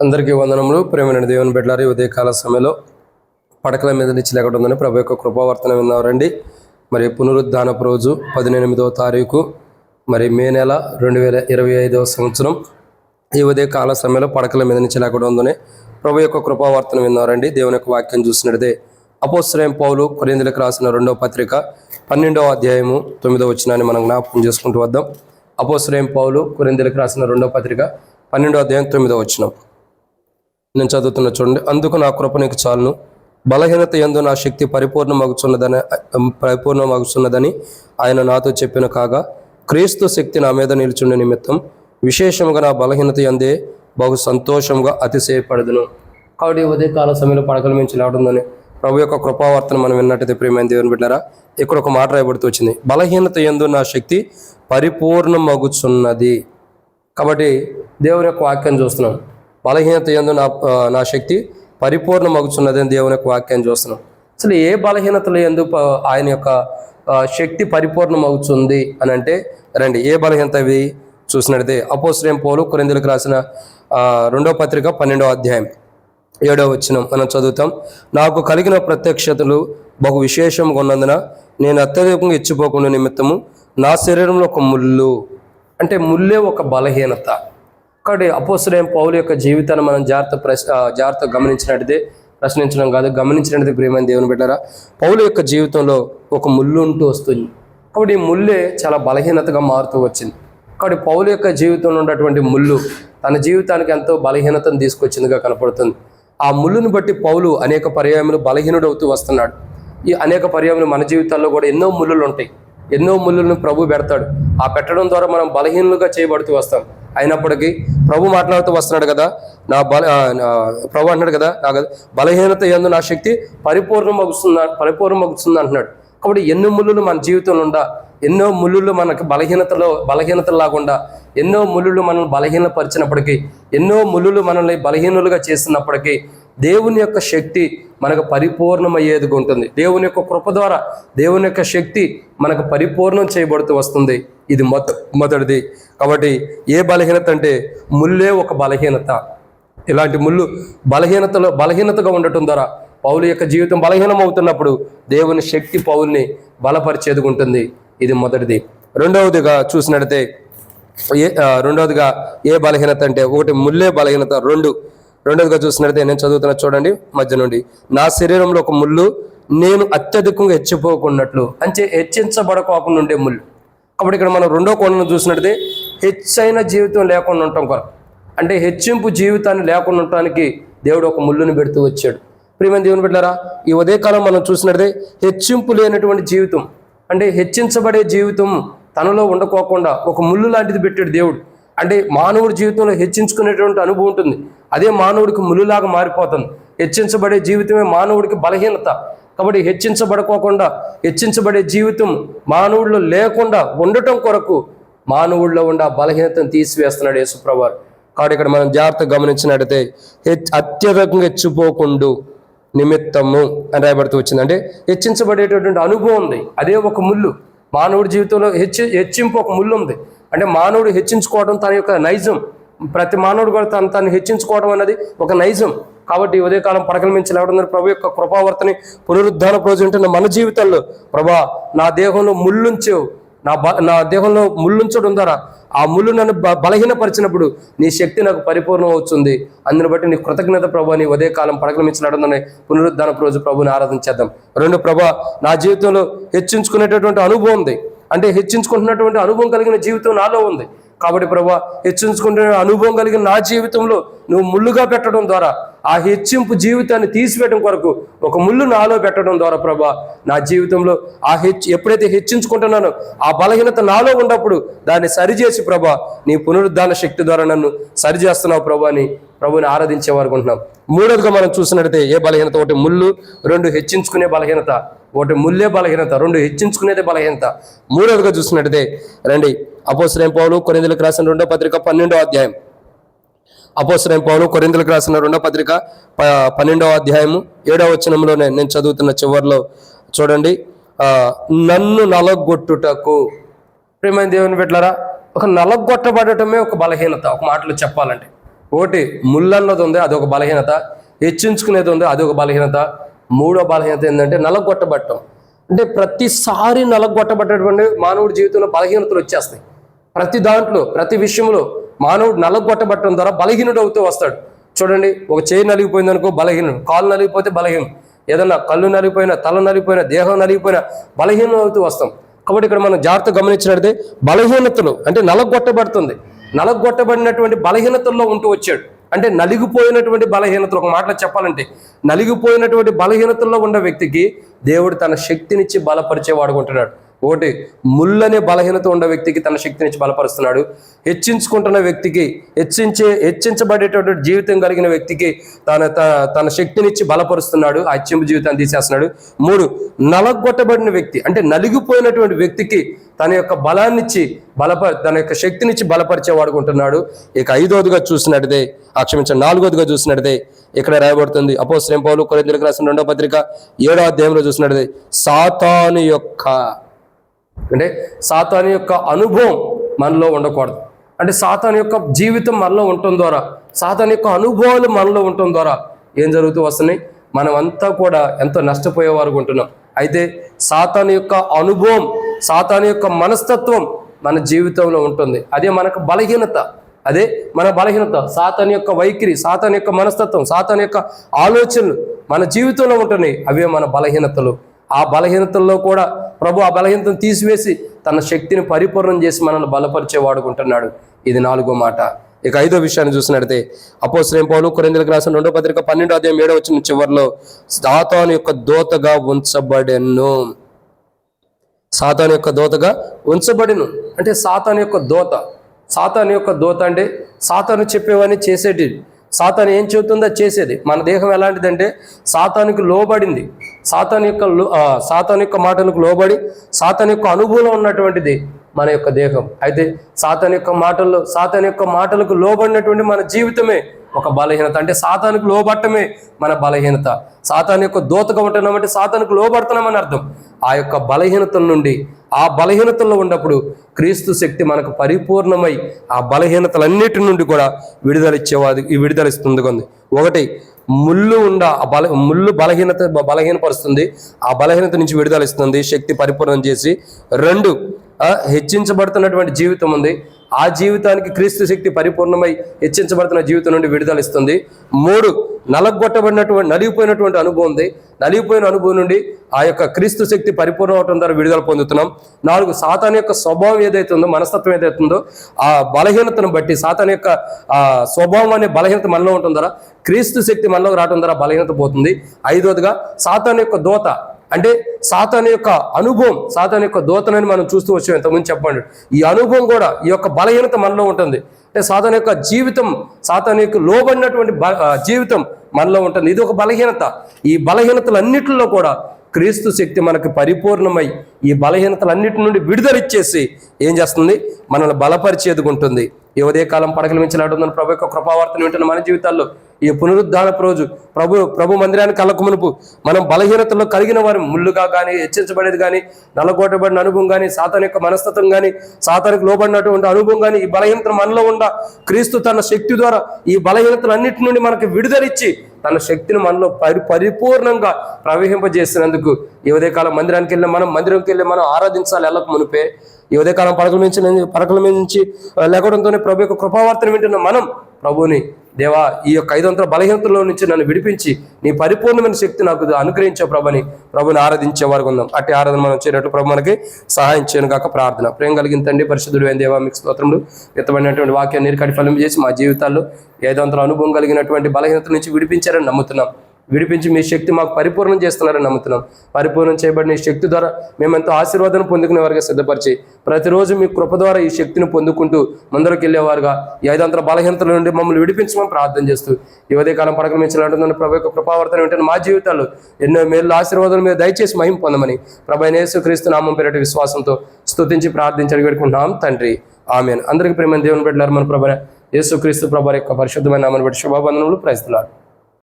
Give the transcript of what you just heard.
అందరికీ వందనములు. ప్రేమైన దేవుని బిడ్డలారి ఉదయకాల సమయంలో పడకల మీద నుంచి ఉందని ప్రభు యొక్క కృపావర్తన విన్నారండి మరి పునరుద్ధానపు రోజు పదిహేనిమిదవ తారీఖు మరి మే నెల రెండు వేల ఇరవై ఐదవ సంవత్సరం. ఈ ఉదయ కాల సమయంలో పడకల మీద నుంచి లేకుండా ఉందని ప్రభు యొక్క కృపావర్తన విన్నారండి దేవుని యొక్క వాక్యం చూసినట్టే అపోశ్రయం పౌలు కొరిందులకు రాసిన రెండవ పత్రిక పన్నెండవ అధ్యాయము తొమ్మిదవ వచ్చినాన్ని మనం జ్ఞాపకం చేసుకుంటూ వద్దాం. అపోశ్రయం పౌలు కొరిందులకు రాసిన రెండవ పత్రిక పన్నెండవ అధ్యాయం తొమ్మిదవ వచ్చినాం నేను చదువుతున్న చూడండి. అందుకు నా కృప నీకు చాలును. బలహీనత ఎందు నా శక్తి పరిపూర్ణమగుచున్నదని పరిపూర్ణమగుచున్నదని ఆయన నాతో చెప్పిన కాగా క్రీస్తు శక్తి నా మీద నిలుచుండే నిమిత్తం విశేషంగా నా బలహీనత ఎందే బహు సంతోషంగా అతిశయపడదును. కాబట్టి ఉదయకాల కాల సమయంలో పడకల మించి లేవడుందని ప్రభు యొక్క కృపావర్తన మనం విన్నట్టయితే ప్రేమైన దేవుని బిడ్డారా ఇక్కడ ఒక మాట రాయబడుతూ వచ్చింది. బలహీనత ఎందు నా శక్తి పరిపూర్ణమగుచున్నది. కాబట్టి దేవుని యొక్క వాక్యం చూస్తున్నాం. బలహీనత ఎందు నా నా శక్తి పరిపూర్ణమగుచున్నది అని దేవుని యొక్క వాక్యాన్ని చూస్తున్నాం. అసలు ఏ బలహీనతలు ఎందు ఆయన యొక్క శక్తి పరిపూర్ణమవుతుంది అని అంటే రండి ఏ బలహీనత అవి చూసినట్టే అపోశ్రయం పోలు కొరిందులకు రాసిన రెండవ రెండో పత్రిక పన్నెండవ అధ్యాయం ఏడవ వచ్చిన మనం చదువుతాం. నాకు కలిగిన ప్రత్యక్షతలు బహు విశేషంగా ఉన్నందున నేను అత్యధికంగా ఇచ్చిపోకుండా నిమిత్తము నా శరీరంలో ఒక ముళ్ళు అంటే ముల్లే ఒక బలహీనత. కాబట్టి అపోసరేం పౌలు యొక్క జీవితాన్ని మనం జాగ్రత్త ప్రశ్ జాగ్రత్త గమనించినట్టయితే ప్రశ్నించడం కాదు గమనించినట్టయితే ప్రియమైన దేవుని బిడ్డారా. పౌలు యొక్క జీవితంలో ఒక ముళ్ళు ఉంటూ వస్తుంది. కాబట్టి ఈ ముల్లే చాలా బలహీనతగా మారుతూ వచ్చింది. కాబట్టి పౌలు యొక్క జీవితంలో ఉన్నటువంటి ముళ్ళు తన జీవితానికి ఎంతో బలహీనతను తీసుకొచ్చిందిగా కనపడుతుంది. ఆ ముళ్ళును బట్టి పౌలు అనేక పర్యాయములు బలహీనుడవుతూ వస్తున్నాడు. ఈ అనేక పర్యాయములు మన జీవితాల్లో కూడా ఎన్నో ముళ్ళులు ఉంటాయి ఎన్నో ముళ్ళులను ప్రభు పెడతాడు. ఆ పెట్టడం ద్వారా మనం బలహీనులుగా చేయబడుతూ వస్తాం. అయినప్పటికీ ప్రభు మాట్లాడుతూ వస్తున్నాడు కదా నా బల ప్రభు అంటున్నాడు కదా నా బలహీనత ఎందు నా శక్తి పరిపూర్ణమగుతుంది పరిపూర్ణమగుతుంది అంటున్నాడు కాబట్టి ఎన్నో ముళ్ళులు మన జీవితంలో ఉండా ఎన్నో ముళ్ళులు మనకు బలహీనతలో బలహీనత లాగుండా ఎన్నో ముళ్ళులు మనల్ని బలహీనపరిచినప్పటికీ ఎన్నో ముళ్ళులు మనల్ని బలహీనులుగా చేస్తున్నప్పటికీ దేవుని యొక్క శక్తి మనకు పరిపూర్ణమయ్యేదిగా ఉంటుంది. దేవుని యొక్క కృప ద్వారా దేవుని యొక్క శక్తి మనకు పరిపూర్ణం చేయబడుతూ వస్తుంది. ఇది మొద మొదటిది. కాబట్టి ఏ బలహీనత అంటే ముల్లే ఒక బలహీనత. ఇలాంటి ముళ్ళు బలహీనతలో బలహీనతగా ఉండటం ద్వారా పౌలు యొక్క జీవితం బలహీనం అవుతున్నప్పుడు దేవుని శక్తి పౌల్ని బలపరిచేది ఉంటుంది. ఇది మొదటిది. రెండవదిగా చూసినట్టయితే ఏ రెండవదిగా ఏ బలహీనత అంటే ఒకటి ముల్లే బలహీనత రెండు రెండవదిగా చూసినట్లయితే నేను చదువుతున్న చూడండి మధ్య నుండి. నా శరీరంలో ఒక ముళ్ళు నేను అత్యధికంగా హెచ్చిపోకున్నట్లు. అంటే హెచ్చించబడకోకుండా ఉండే ముళ్ళు. కాబట్టి ఇక్కడ మనం రెండో కోణం చూసినట్లయితే హెచ్చైన జీవితం లేకుండా ఉంటాం కొరకు అంటే హెచ్చింపు జీవితాన్ని లేకుండా ఉండటానికి దేవుడు ఒక ముళ్ళుని పెడుతూ వచ్చాడు. ప్రియమైన దేవుని బిడ్డారా ఈ ఉదయకాలం మనం చూసినట్టే హెచ్చింపు లేనటువంటి జీవితం అంటే హెచ్చించబడే జీవితం తనలో ఉండకోకుండా ఒక ముళ్ళు లాంటిది పెట్టాడు దేవుడు. అంటే మానవుడి జీవితంలో హెచ్చించుకునేటువంటి అనుభవం ఉంటుంది. అదే మానవుడికి ములులాగా మారిపోతుంది. హెచ్చించబడే జీవితమే మానవుడికి బలహీనత. కాబట్టి హెచ్చించబడుకోకుండా హెచ్చించబడే జీవితం మానవుడిలో లేకుండా ఉండటం కొరకు మానవుడిలో ఉండే బలహీనతను తీసివేస్తున్నాడు యేసుప్రభు కాబట్టి ఇక్కడ మనం జాగ్రత్తగా గమనించినట్టయితే హెచ్ అత్యధికంగా హెచ్చిపోకుండు నిమిత్తము అని రాయబడుతూ వచ్చింది. అంటే హెచ్చించబడేటటువంటి అనుభవం ఉంది. అదే ఒక ముళ్ళు. మానవుడి జీవితంలో హెచ్చి హెచ్చింపు ఒక ముళ్ళు ఉంది. అంటే మానవుడు హెచ్చించుకోవడం తన యొక్క నైజం. ప్రతి మానవుడు కూడా తను తను హెచ్చించుకోవడం అన్నది ఒక నైజం. కాబట్టి ఉదయకాలం పడకల మించి లేవడం ప్రభు యొక్క కృపావర్తని పునరుద్ధాన రోజు ఉంటున్న మన జీవితంలో. ప్రభా నా దేహంలో ముళ్ళుంచేవు. నా బ నా దేహంలో ముళ్ళుంచడం ద్వారా ఆ ముళ్ళు నన్ను బ బలహీనపరిచినప్పుడు నీ శక్తి నాకు పరిపూర్ణం అవుతుంది. అందుని బట్టి నీ కృతజ్ఞత ప్రభు నీ ఉదయ కాలం పడకల మించి పునరుద్ధాన రోజు ప్రభుని ఆరాధించేద్దాం రెండు ప్రభా నా జీవితంలో హెచ్చించుకునేటటువంటి అనుభవం ఉంది. అంటే హెచ్చించుకుంటున్నటువంటి అనుభవం కలిగిన జీవితం నాలో ఉంది. కాబట్టి ప్రభా హెచ్చించుకుంటే అనుభవం కలిగిన నా జీవితంలో నువ్వు ముళ్ళుగా పెట్టడం ద్వారా ఆ హెచ్చింపు జీవితాన్ని తీసివేయడం కొరకు ఒక ముళ్ళు నాలో పెట్టడం ద్వారా ప్రభా నా జీవితంలో ఆ హెచ్ ఎప్పుడైతే హెచ్చించుకుంటున్నానో ఆ బలహీనత నాలో ఉన్నప్పుడు దాన్ని సరిచేసి ప్రభా నీ పునరుద్ధాన శక్తి ద్వారా నన్ను సరిచేస్తున్నావు ప్రభా అని ప్రభుని ఆరాధించేవారుకుంటున్నాం మూడోదిగా మనం చూసినట్టయితే ఏ బలహీనత? ఒకటి ముళ్ళు రెండు హెచ్చించుకునే బలహీనత ఒకటి ముల్లే బలహీనత రెండు హెచ్చించుకునేదే బలహీనత. మూడోదిగా చూసినట్టయితే రండి అపోసరేం పౌలు కొరిందులకు రాసిన రెండో పత్రిక పన్నెండో అధ్యాయం. అపోసరేం పౌలు కొరిందులకు రాసిన రెండో పత్రిక పన్నెండవ అధ్యాయము ఏడవ వచనంలోనే నేను చదువుతున్న చివరిలో చూడండి. నన్ను నలగొట్టుటకు. ప్రేమైన దేవుని పెట్టారా ఒక నలగొట్టబడటమే ఒక బలహీనత ఒక మాటలో చెప్పాలంటే. ఒకటి ముళ్ళన్నది ఉంది అదొక బలహీనత. హెచ్చించుకునేది ఉంది అదొక బలహీనత. మూడో బలహీనత ఏంటంటే నలగొట్టబట్టం అంటే ప్రతిసారి నలగొట్టబడ్డటువంటి మానవుడి జీవితంలో బలహీనతలు వచ్చేస్తాయి. ప్రతి దాంట్లో ప్రతి విషయంలో మానవుడు నలగొట్టబట్టడం ద్వారా బలహీనుడు అవుతూ వస్తాడు. చూడండి ఒక చేయి నలిగిపోయింది అనుకో బలహీనుడు కాలు నలిగిపోతే బలహీనం ఏదన్నా కళ్ళు నలిగిపోయినా తల నలిగిపోయినా దేహం నలిగిపోయినా బలహీనం అవుతూ వస్తాం. కాబట్టి ఇక్కడ మనం జాగ్రత్త గమనించినట్లయితే బలహీనతలు అంటే నలగొట్టబడుతుంది. నలగొట్టబడినటువంటి బలహీనతల్లో ఉంటూ వచ్చాడు. అంటే నలిగిపోయినటువంటి బలహీనతలు ఒక మాటలో చెప్పాలంటే నలిగిపోయినటువంటి బలహీనతల్లో ఉన్న వ్యక్తికి దేవుడు తన శక్తినిచ్చి బలపరిచే వాడుకుంటున్నాడు ఒకటి ముళ్ళనే బలహీనత ఉన్న వ్యక్తికి తన శక్తినిచ్చి బలపరుస్తున్నాడు. హెచ్చించుకుంటున్న వ్యక్తికి హెచ్చించే హెచ్చించబడేటటువంటి జీవితం కలిగిన వ్యక్తికి తన త- తన శక్తినిచ్చి బలపరుస్తున్నాడు ఆ హెచ్చింపు జీవితాన్ని తీసేస్తున్నాడు. మూడు నలగొట్టబడిన వ్యక్తి అంటే నలిగిపోయినటువంటి వ్యక్తికి తన యొక్క బలాన్నిచ్చి బలప తన యొక్క శక్తినిచ్చి బలపరిచే వాడుకుంటున్నాడు ఇక ఐదోదిగా చూసినట్టే ఆ నాలుగోదిగా చూసినట్టే ఇక్కడ రాయబడుతుంది అపో శ్రీంపౌలు కొరింథీయులకు రాసిన రెండో పత్రిక ఏడో అధ్యాయంలో చూసినట్టే సాతాను యొక్క అంటే సాతాను యొక్క అనుభవం మనలో ఉండకూడదు. అంటే సాతాను యొక్క జీవితం మనలో ఉండటం ద్వారా సాతాను యొక్క అనుభవాలు మనలో ఉండటం ద్వారా ఏం జరుగుతూ వస్తున్నాయి? మనమంతా కూడా ఎంతో నష్టపోయేవారు ఉంటున్నాం. అయితే సాతాను యొక్క అనుభవం సాతాను యొక్క మనస్తత్వం మన జీవితంలో ఉంటుంది. అదే మనకు బలహీనత అదే మన బలహీనత సాతాను యొక్క వైఖరి సాతాను యొక్క మనస్తత్వం సాతాన్ యొక్క ఆలోచనలు మన జీవితంలో ఉంటున్నాయి. అవే మన బలహీనతలు. ఆ బలహీనతల్లో కూడా ప్రభు ఆ బలహీనతను తీసివేసి తన శక్తిని పరిపూర్ణం చేసి మనల్ని బలపరిచే వాడుకుంటున్నాడు ఇది నాలుగో మాట. ఇక ఐదో విషయాన్ని చూసినట్లయితే అపోశ్రేం పౌలు కొరిందలకు రాసిన రెండో పత్రిక పన్నెండో అధ్యాయం ఏడో వచ్చిన చివరిలో సాతాను యొక్క దోతగా ఉంచబడెను. సాతాను యొక్క దోతగా ఉంచబడిను. అంటే సాతాను యొక్క దోత. సాతాను యొక్క దోత అంటే సాతాను చెప్పేవని చేసేటి సాతాను ఏం చెబుతుందో చేసేది. మన దేహం ఎలాంటిదంటే సాతానికి లోబడింది. సాతాన్ యొక్క సాతాన్ యొక్క మాటలకు లోబడి సాతాన్ యొక్క అనుభవం ఉన్నటువంటిది మన యొక్క దేహం. అయితే సాతాన్ యొక్క మాటల్లో సాతాన్ యొక్క మాటలకు లోబడినటువంటి మన జీవితమే ఒక బలహీనత. అంటే సాతానికి లోబట్టమే మన బలహీనత. సాతాన్ యొక్క దోతగా ఉంటున్నామంటే సాతానికి లోబడుతున్నామని అర్థం. ఆ యొక్క బలహీనతల నుండి ఆ బలహీనతల్లో ఉన్నప్పుడు క్రీస్తు శక్తి మనకు పరిపూర్ణమై ఆ బలహీనతలన్నిటి నుండి కూడా విడుదలిచ్చేవాది ఈ విడుదలిస్తుంది కొంది ఒకటి ముళ్ళు ఉండ ఆ బల ముళ్ళు బలహీనత బలహీనపరుస్తుంది. ఆ బలహీనత నుంచి విడుదల ఇస్తుంది. శక్తి పరిపూర్ణం చేసి రెండు హెచ్చించబడుతున్నటువంటి జీవితం ఉంది. ఆ జీవితానికి క్రీస్తు శక్తి పరిపూర్ణమై హెచ్చించబడుతున్న జీవితం నుండి విడుదలిస్తుంది మూడు నలగొట్టబడినటువంటి నలిగిపోయినటువంటి అనుభవం ఉంది. నలిగిపోయిన అనుభవం నుండి ఆ యొక్క క్రీస్తు శక్తి పరిపూర్ణ అవటం ద్వారా విడుదల పొందుతున్నాం. నాలుగు సాతాన్ యొక్క స్వభావం ఏదైతే ఉందో మనస్తత్వం ఏదైతే ఉందో ఆ బలహీనతను బట్టి సాతాన్ యొక్క ఆ స్వభావం అనే బలహీనత మనలో ఉండటం ద్వారా క్రీస్తు శక్తి మనలోకి రావడం ద్వారా బలహీనత పోతుంది. ఐదోదిగా సాతాన్ యొక్క దోత అంటే సాతాన్ యొక్క అనుభవం సాతాన్ యొక్క దూతనని మనం చూస్తూ వచ్చాం ఇంతకుముందు చెప్పండి. ఈ అనుభవం కూడా ఈ యొక్క బలహీనత మనలో ఉంటుంది. అంటే సాతాన్ యొక్క జీవితం సాతాన్ యొక్క లోబడినటువంటి జీవితం మనలో ఉంటుంది. ఇది ఒక బలహీనత. ఈ బలహీనతలన్నిటిలో కూడా క్రీస్తు శక్తి మనకు పరిపూర్ణమై ఈ బలహీనతలన్నిటి నుండి విడుదలిచ్చేసి ఏం చేస్తుంది? మనల్ని బలపరిచేదుకుంటుంది ఈ ఉదయకాలం పడకలు మించినట్టుందని ప్రభు యొక్క కృపావార్తను వింటున్న మన జీవితాల్లో ఈ పునరుద్ధానపు రోజు ప్రభు ప్రభు మందిరానికి కళ్ళకు మునుపు మనం బలహీనతలో కలిగిన వారు ముళ్ళుగా కానీ హెచ్చించబడేది కానీ నల్లగొట్టబడిన అనుభవం కానీ సాతాన్ యొక్క మనస్తత్వం కానీ సాతానికి లోబడినటువంటి అనుభవం కానీ ఈ బలహీనత మనలో ఉండ క్రీస్తు తన శక్తి ద్వారా ఈ బలహీనతలన్నిటి నుండి మనకి విడుదలిచ్చి తన శక్తిని మనలో పరి పరిపూర్ణంగా ప్రవహింపజేసినందుకు ఈ ఉదయకాలం మందిరానికి వెళ్ళి మనం మందిరంకి వెళ్ళి మనం ఆరాధించాలి ఎల్లకు మునిపే. ఈ ఉదయకాలం పడకల నుంచి పడకల నుంచి లేకడంతోనే ప్రభు యొక్క కృపావార్తను వింటున్న మనం ప్రభుని దేవా ఈ యొక్క ఐదంతల బలహీనతలో నుంచి నన్ను విడిపించి నీ పరిపూర్ణమైన శక్తి నాకు అనుగ్రహించే ప్రభుని. ప్రభుని ఆరాధించే వారికి ఉందాం అట్టి ఆరాధన మనం చేరేట్టు ప్రభు మనకి సహాయం చేయను కాక ప్రార్థన. ప్రేమ కలిగిన తండ్రి పరిశుద్ధుడు అయిన దేవా మీకు స్తోత్రములు. విత్తబడినటువంటి వాక్యాన్ని నీరుకడి ఫలం చేసి మా జీవితాల్లో ఐదంతల అనుభవం కలిగినటువంటి బలహీనత నుంచి విడిపించారని నమ్ముతున్నాం. విడిపించి మీ శక్తి మాకు పరిపూర్ణం చేస్తున్నారని నమ్ముతున్నాం. పరిపూర్ణం చేయబడిన ఈ శక్తి ద్వారా మేమెంతో ఆశీర్వాదం పొందుకునే వారిగా సిద్ధపరిచి ప్రతిరోజు మీ కృప ద్వారా ఈ శక్తిని పొందుకుంటూ ముందరకు వెళ్ళేవారుగా ఈ ఐదంతర బలహీనతల నుండి మమ్మల్ని విడిపించమని ప్రార్థన చేస్తూ ఈ ఉదయకాలం పడకలు ప్రభు యొక్క కృపావర్తన ఏంటంటే మా జీవితాల్లో ఎన్నో మేలు ఆశీర్వాదాలు మీద దయచేసి మహిం పొందమని ప్రభు యేసు క్రీస్తు నామం పేరటి విశ్వాసంతో స్తుతించి ప్రార్థించడం పెట్టుకుంటున్నాం తండ్రి. ఆమెను. అందరికీ ప్రేమ దేవుని పెట్టారు మన ప్రభు యేసు క్రీస్తు ప్రభు యొక్క పరిశుద్ధమైన నామని బట్టి శుభాబంధనములు ప్రయత్నాలు